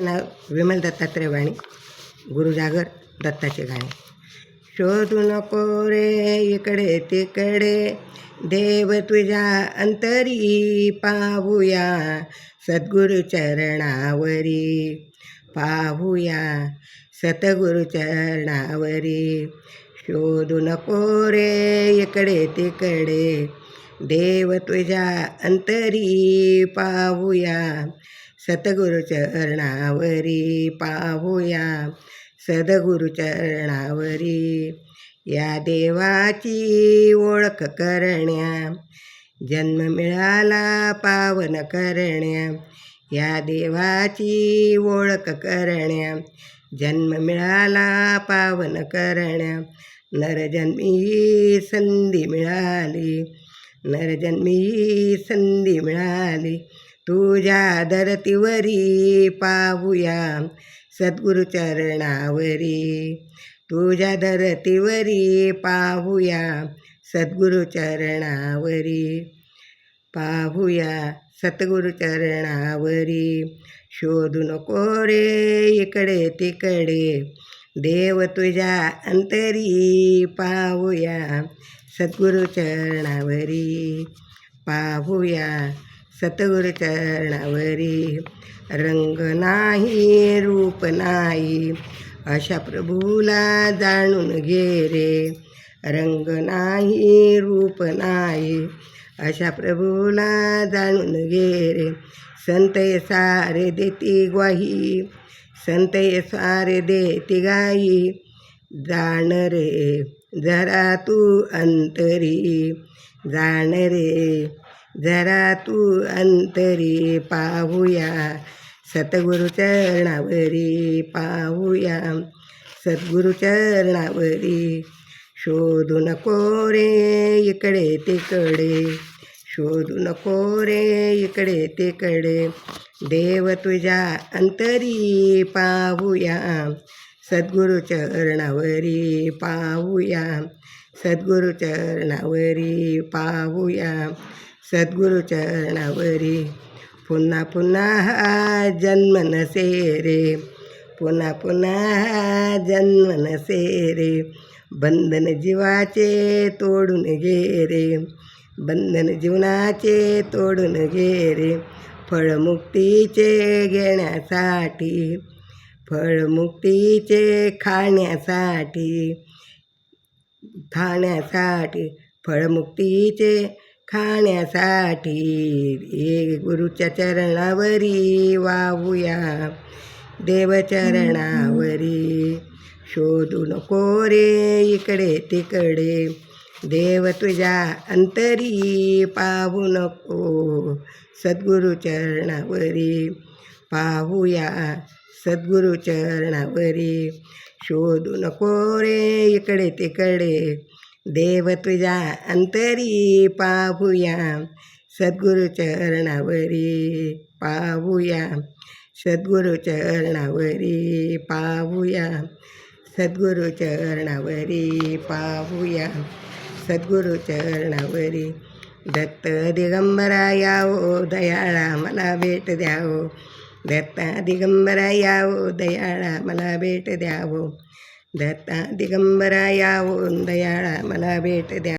नाव विमल दत्तात्रय वाणी गुरुजागर दत्ताचे गाणे. शोधू नको रे इकडे तिकडे देव तुझ्या अंतरी पाहूया सद्गुरु चरणावरी. पाहूया सतगुरु चरणावरी. शोधू नको रे इकडे तिकडे देव तुझ्या अंतरी पाहूया सतगुरु चरणावरी पाहूया. सदगुरु चरणावरी या देवाची ओळख करण्या. जन्म मिळाला पावन करण्या. या देवाची ओळख करण्या. जन्म मिळाला पावन करण्या. नरजन्मी ही संधी मिळाली. नरजन्मी ही संधी मिळाली. तुझ्या धरतीवरी पाहूया सद्गुरुचरणावरी तुझ्या धरतीवरी पाहूया सद्गुरू चरणावरी. पाहूया सतगुरु चरणावरी. शोधू नको रे इकडे तिकडे. देव तुझ्या अंतरी पाहूया सद्गुरु चरणावरी. पाहूया सतगुरु चरणावरी रंग नाही रूप नाही अशा प्रभूला जाणून घे रे. रंग नाही रूप नाही अशा प्रभूला जाणून घे रे. संत सारे देती ग्वाही संत सारे देती गाई. जाण रे जरा तू अंतरी जाण रे जरा तू अंतरी पाहूया. सतगुरु चरणावरी पाहूया. सद्गुरु चरणावरी शोधू नको रे इकडे तिकडे. शोधू नको रे इकडे तिकडे. देव तुझ्या अंतरी पाहूया. सद्गुरु चरणावरी पाहूया. सद्गुरु चरणावरी पाहूया. सद्गुरुचरणावरी पुन्हा पुन्हा जन्म नसे रे पुन्हा पुन्हा जन्म नसे रे बंधन जीवाचे तोडून घे रे बंधन जीवनाचे तोडून घे रे फळमुक्तीचे घेण्यासाठी. फळमुक्तीचे खाण्यासाठी. खाण्यासाठी. फळमुक्तीचे खाण्यासाठी एक गुरुच्या चरणावरी वाहूया. देवचरणावरी शोधू नको रे इकडे तिकडे. देव तुझ्या अंतरी पाहू नको. सद्गुरू चरणावरी पाहूया. सद्गुरू चरणावरी शोधू नको रे इकडे तिकडे. देव तुझ्या अंतरी पाहूया सद्गुरू चरणावरी पाहूया सद्गुरू चरणावरी पाहूया सद्गुरू चरणावरी पाहूया सद्गुरू चरणावरी दत्त दिगंबरा यावो दयाळा मला भेट द्यावो दत्ता दिगंबरा यावो दयाळा मला भेट द्यावो दत्ता दिगंबरा यावो दयाळा मला भेट द्या